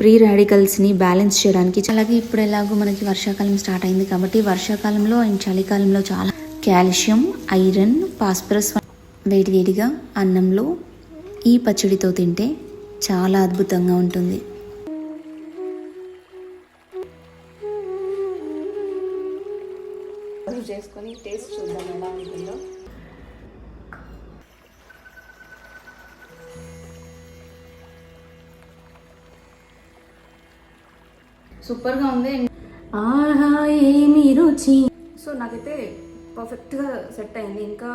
Pre రాడికల్స్ని balance చేయడానికి అలాగే ఇప్పుడు ఎలాగో మనకి వర్షాకాలం స్టార్ట్ అయింది కాబట్టి వర్షాకాలంలో అండ్ చలికాలంలో చాలా కాల్షియం ఐరన్ ఫాస్ఫరస్ వేడివేడిగా అన్నంలో ఈ పచ్చడితో తింటే చాలా అద్భుతంగా ఉంటుంది. చేసుకొని టేస్ట్ చూద్దాం ఎలా ఉంటుందో. సూపర్గా ఉంది. ఆహా ఏమి రుచి సో నాకైతే పర్ఫెక్ట్గా సెట్ అయింది. ఇంకా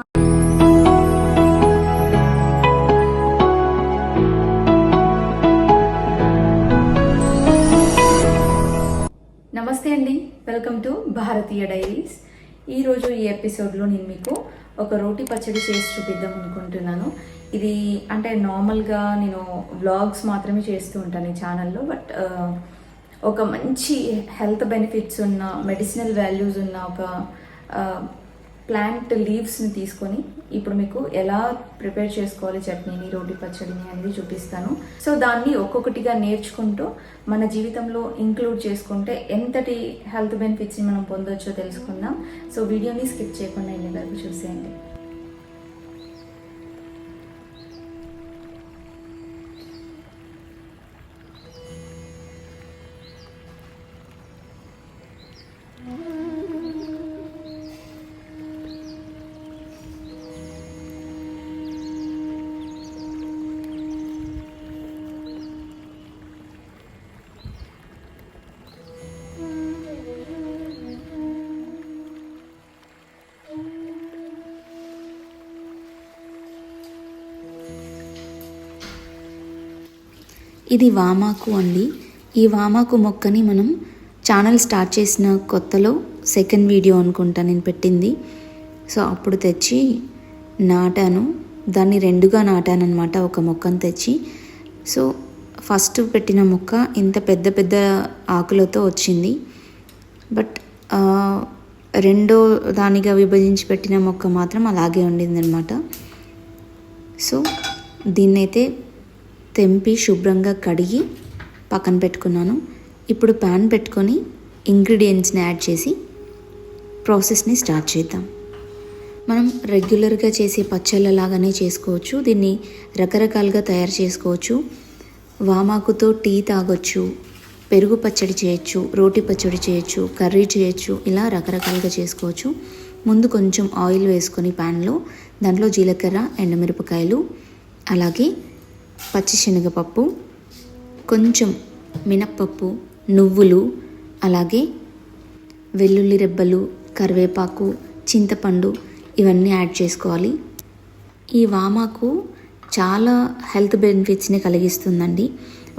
నమస్తే అండి. వెల్కమ్ టు భారతీయ డైరీస్ ఈరోజు ఈ ఎపిసోడ్లో నేను మీకు ఒక రోటి పచ్చడి చేసి చూపిద్దాం అనుకుంటున్నాను. ఇది అంటే నార్మల్గా నేను వ్లాగ్స్ మాత్రమే చేస్తూ ఉంటాను ఈ ఛానల్లో బట్ ఒక మంచి హెల్త్ బెనిఫిట్స్ ఉన్న మెడిసినల్ వాల్యూస్ ఉన్న ఒక ప్లాంట్ లీవ్స్ని తీసుకొని ఇప్పుడు మీకు ఎలా ప్రిపేర్ చేసుకోవాలి చట్నీని రోటి పచ్చడిని అనేది చూపిస్తాను. సో దాన్ని ఒక్కొక్కటిగా నేర్చుకుంటూ మన జీవితంలో ఇంక్లూడ్ చేసుకుంటే ఎంతటి హెల్త్ బెనిఫిట్స్ని మనం పొందొచ్చో తెలుసుకుందాం. సో వీడియోని స్కిప్ చేయకుండా ఎన్ని వరకు చూసేయండి. ఇది వామాకు అండి. ఈ వామాకు మొక్కని మనం ఛానల్ స్టార్ట్ చేసిన కొత్తలో సెకండ్ వీడియో అనుకుంటా నేను పెట్టింది. సో అప్పుడు తెచ్చి నాటాను. దాన్ని రెండుగా నాటాను అనమాట ఒక మొక్కను తెచ్చి. సో ఫస్ట్ పెట్టిన మొక్క ఇంత పెద్ద పెద్ద ఆకులతో వచ్చింది. బట్ రెండో దానిగా విభజించి పెట్టిన మొక్క మాత్రం అలాగే ఉండిందనమాట సో దీన్నైతే తెంపి శుభ్రంగా కడిగి పక్కన పెట్టుకున్నాను. ఇప్పుడు ప్యాన్ పెట్టుకొని ఇంగ్రీడియంట్స్ని యాడ్ చేసి ప్రాసెస్ని స్టార్ట్ చేద్దాం. మనం రెగ్యులర్గా చేసే పచ్చళ్ళ లాగానే చేసుకోవచ్చు. దీన్ని రకరకాలుగా తయారు చేసుకోవచ్చు. వామాకుతో టీ తాగొచ్చు పెరుగు పచ్చడి చేయొచ్చు రోటి పచ్చడి చేయొచ్చు కర్రీ చేయొచ్చు ఇలా రకరకాలుగా చేసుకోవచ్చు. ముందు కొంచెం ఆయిల్ వేసుకొని ప్యాన్లో దాంట్లో జీలకర్ర ఎండమిరపకాయలు అలాగే పచ్చిశనగపప్పు కొంచెం మినప్పప్పు నువ్వులు అలాగే వెల్లుల్లి రెబ్బలు కరివేపాకు చింతపండు ఇవన్నీ యాడ్ చేసుకోవాలి. ఈ వామాకు చాలా హెల్త్ బెనిఫిట్స్ని కలిగిస్తుందండి.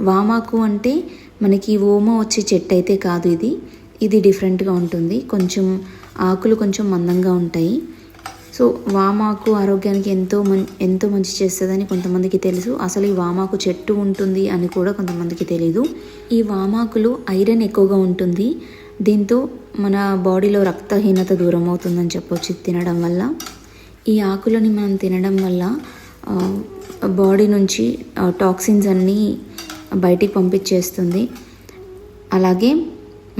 వామాకు అంటే మనకి ఓమ వచ్చే చెట్టు అయితే కాదు ఇది. ఇది డిఫరెంట్గా ఉంటుంది. కొంచెం ఆకులు కొంచెం మందంగా ఉంటాయి. సో వామాకు ఆరోగ్యానికి ఎంతో మం ఎంతో మంచి చేస్తుందని కొంతమందికి తెలుసు. అసలు ఈ వామాకు చెట్టు ఉంటుంది అని కూడా కొంతమందికి తెలియదు ఈ వామాకులో ఐరన్ ఎక్కువగా ఉంటుంది. దీంతో మన బాడీలో రక్తహీనత దూరం అవుతుందని చెప్పొచ్చు తినడం వల్ల. ఈ ఆకులని మనం తినడం వల్ల బాడీ నుంచి టాక్సిన్స్ అన్నీ బయటికి పంపించేస్తుంది. అలాగే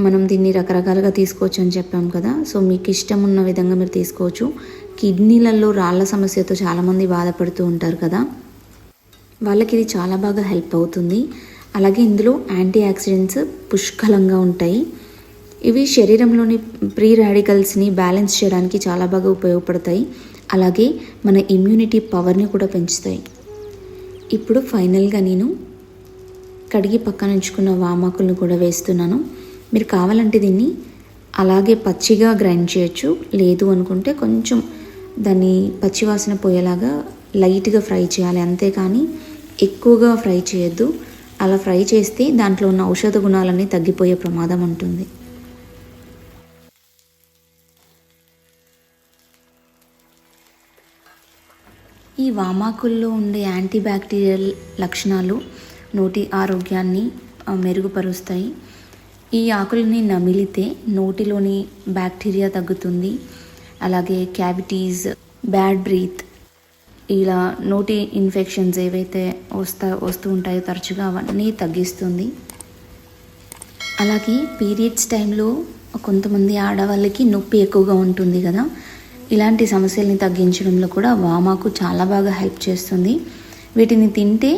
మనం దీన్ని రకరకాలుగా తీసుకోవచ్చు అని చెప్పాం కదా. సో మీకు ఇష్టం ఉన్న విధంగా మీరు తీసుకోవచ్చు. కిడ్నీలలో రాళ్ళ సమస్యతో చాలామంది బాధపడుతూ ఉంటారు కదా. వాళ్ళకి ఇది చాలా బాగా హెల్ప్ అవుతుంది. అలాగే ఇందులో యాంటీ ఆక్సిడెంట్స్ పుష్కలంగా ఉంటాయి. ఇవి శరీరంలోని ప్రీ రాడికల్స్ని బ్యాలెన్స్ చేయడానికి చాలా బాగా ఉపయోగపడతాయి. అలాగే మన ఇమ్యూనిటీ పవర్ని కూడా పెంచుతాయి. ఇప్పుడు ఫైనల్గా నేను కడిగి పక్కన ఉంచుకున్న వామాకులను కూడా వేస్తున్నాను. మీరు కావాలంటే దీన్ని అలాగే పచ్చిగా గ్రైండ్ చేయొచ్చు. లేదు అనుకుంటే కొంచెం దాన్ని పచ్చివాసన పోయేలాగా లైట్గా ఫ్రై చేయాలి అంతేకాని ఎక్కువగా ఫ్రై చేయొద్దు. అలా ఫ్రై చేస్తే దాంట్లో ఉన్న ఔషధ గుణాలన్నీ తగ్గిపోయే ప్రమాదం ఉంటుంది. ఈ వామాకుల్లో ఉండే యాంటీబ్యాక్టీరియల్ లక్షణాలు నోటి ఆరోగ్యాన్ని మెరుగుపరుస్తాయి. ఈ ఆకుల్ని నమిలితే నోటిలోని బ్యాక్టీరియా తగ్గుతుంది. అలాగే క్యావిటీస్ బ్యాడ్ బ్రీత్ ఇలా నోటి ఇన్ఫెక్షన్స్ ఏవైతే వస్తా వస్తూ ఉంటాయో తరచుగా అవన్నీ తగ్గిస్తుంది. అలాగే పీరియడ్స్ టైంలో కొంతమంది ఆడవాళ్ళకి నొప్పి ఎక్కువగా ఉంటుంది కదా. ఇలాంటి సమస్యల్ని తగ్గించడంలో కూడా వామాకు చాలా బాగా హెల్ప్ చేస్తుంది. వీటిని తింటే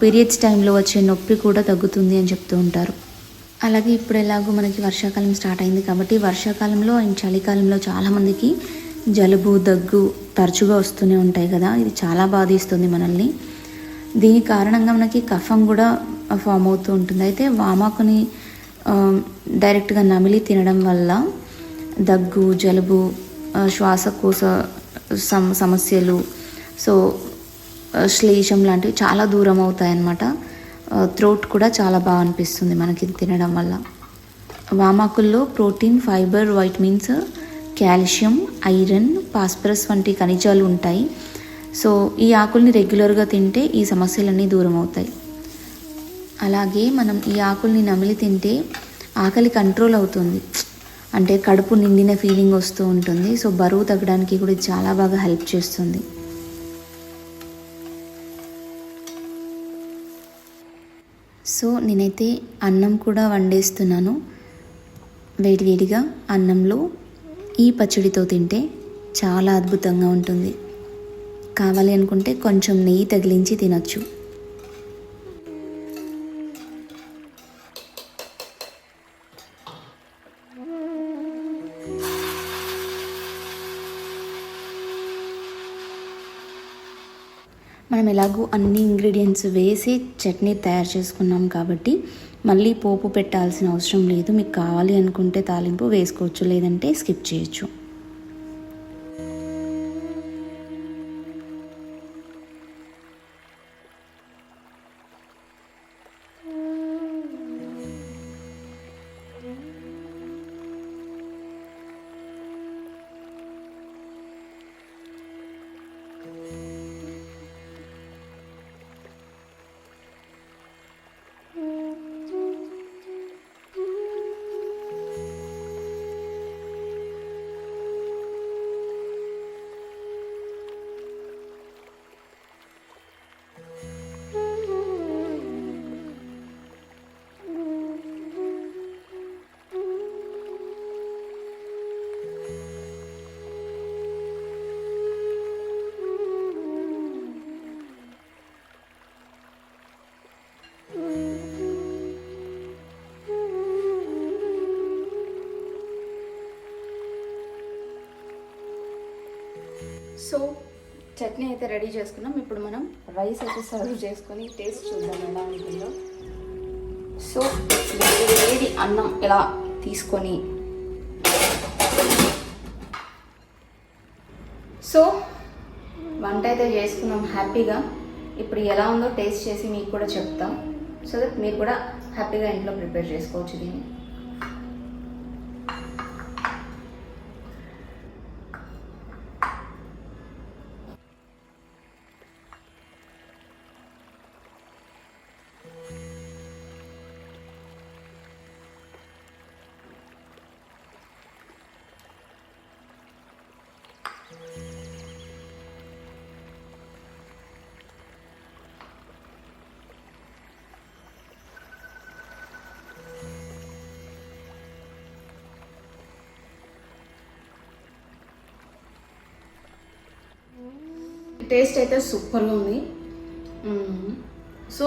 పీరియడ్స్ టైంలో వచ్చే నొప్పి కూడా తగ్గుతుంది అని చెప్తూ ఉంటారు. అలాగే ఇప్పుడు ఎలాగో మనకి వర్షాకాలం స్టార్ట్ అయింది కాబట్టి వర్షాకాలంలో అండ్ చలికాలంలో చాలామందికి జలుబు దగ్గు తరచుగా వస్తూనే ఉంటాయి కదా. ఇది చాలా బాధిస్తుంది మనల్ని. దీని కారణంగా మనకి కఫం కూడా ఫామ్ అవుతూ ఉంటుంది. అయితే వామాకుని డైరెక్ట్గా నమిలి తినడం వల్ల దగ్గు జలుబు శ్వాసకోశ సమస్యలు సో శ్లేషం లాంటివి చాలా దూరం అవుతాయన్నమాట. థ్రోట్ కూడా చాలా బాగా అనిపిస్తుంది మనకి తినడం వల్ల. వామాకుల్లో protein fiber vitamins calcium iron phosphorus వంటి ఖనిజాలు ఉంటాయి. సో ఈ ఆకుల్ని రెగ్యులర్గా తింటే ఈ సమస్యలన్నీ దూరం అవుతాయి. అలాగే మనం ఈ ఆకుల్ని నమిలి తింటే ఆకలి కంట్రోల్ అవుతుంది. అంటే కడుపు నిండిన ఫీలింగ్ వస్తూ ఉంటుంది. సో బరువు తగ్గడానికి కూడా చాలా బాగా హెల్ప్ చేస్తుంది. సో నేనైతే అన్నం కూడా వండేస్తున్నాను. వేడివేడిగా అన్నంలో ఈ పచ్చడితో తింటే చాలా అద్భుతంగా ఉంటుంది. కావాలి అనుకుంటే కొంచెం నెయ్యి తగిలించి తినచ్చు. ఎలాగూ అన్ని ఇంగ్రీడియంట్స్ వేసి చట్నీ తయారు చేసుకున్నాం కాబట్టి మళ్ళీ పోపు పెట్టాల్సిన అవసరం లేదు. మీకు కావాలి అనుకుంటే తాలింపు వేసుకోవచ్చు లేదంటే స్కిప్ చేయొచ్చు. సో చట్నీ అయితే రెడీ చేసుకున్నాం. ఇప్పుడు మనం రైస్ అయితే సర్వ్ చేసుకొని టేస్ట్ చూద్దాం ఎలా ఉంటుందో. సో వేడి అన్నం ఇలా తీసుకొని. సో వంట అయితే చేసుకున్నాం హ్యాపీగా. ఇప్పుడు ఎలా ఉందో టేస్ట్ చేసి మీకు కూడా చెప్తాం. సో దట్ మీరు కూడా హ్యాపీగా ఇంట్లో ప్రిపేర్ చేసుకోవచ్చు దీన్ని. టేస్ట్ అయితే సూపర్గా ఉంది. సో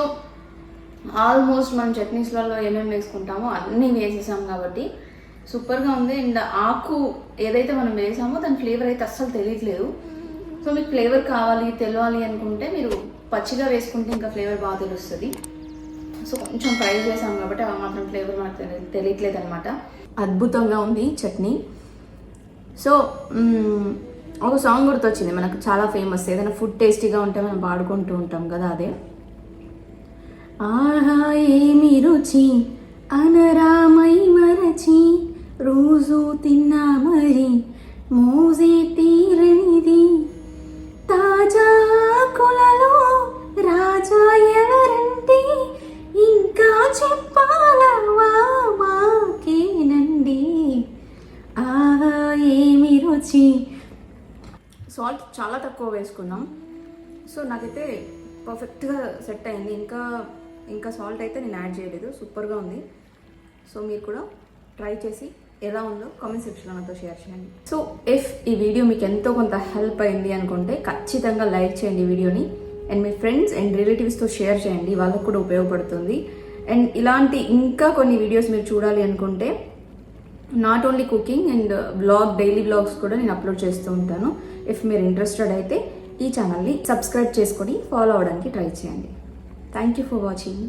ఆల్మోస్ట్ మనం చట్నీస్లలో ఏమేమి వేసుకుంటామో అన్నీ వేసేసాం కాబట్టి సూపర్గా ఉంది. అండ్ ఆకు ఏదైతే మనం వేసామో దాని ఫ్లేవర్ అయితే అస్సలు తెలియట్లేదు. సో మీకు ఫ్లేవర్ కావాలి తెలియాలి అనుకుంటే మీరు పచ్చిగా వేసుకుంటే ఇంకా ఫ్లేవర్ బాగా తెలుస్తుంది. సో కొంచెం ఫ్రై చేసాం కాబట్టి ఆ మాత్రం ఫ్లేవర్ మనకు తెలియట్లేదు అనమాట అద్భుతంగా ఉంది చట్నీ. సో ఒక సాంగ్ గుర్తొచ్చింది మనకు చాలా ఫేమస్ ఏదైనా ఫుడ్ టేస్టీగా ఉంటే మనం పాడుకుంటూ ఉంటాం కదా అదే. ఆహా ఏమి రుచి? అనరామై మరచి రోజు తిన్నా మరి మోజే తీరనిది. తాజా కులలో రాజా ఎవరంటే ఇంకా చెప్పాలవా సాల్ట్ చాలా తక్కువ వేసుకున్నాం. సో నాకైతే పర్ఫెక్ట్గా సెట్ అయింది. ఇంకా ఇంకా సాల్ట్ అయితే నేను యాడ్ చేయలేదు. సూపర్గా ఉంది. సో మీరు కూడా ట్రై చేసి ఎలా ఉందో కామెంట్ సెక్షన్లో నాతో షేర్ చేయండి. సో ఇఫ్ ఈ వీడియో మీకు ఎంతో కొంత హెల్ప్ అయింది అనుకుంటే ఖచ్చితంగా లైక్ చేయండి ఈ వీడియోని. అండ్ మీ ఫ్రెండ్స్ అండ్ రిలేటివ్స్తో షేర్ చేయండి. వాళ్ళకు కూడా ఉపయోగపడుతుంది. అండ్ ఇలాంటి ఇంకా కొన్ని వీడియోస్ మీరు చూడాలి అనుకుంటే not only cooking and vlog daily vlogs కూడా నేను అప్లోడ్ చేస్తూ ఉంటాను. ఇఫ్ మీరు ఇంట్రెస్టెడ్ అయితే ఈ ఛానల్ని సబ్స్క్రైబ్ చేసుకొని ఫాలో అవడానికి ట్రై చేయండి. Thank you for watching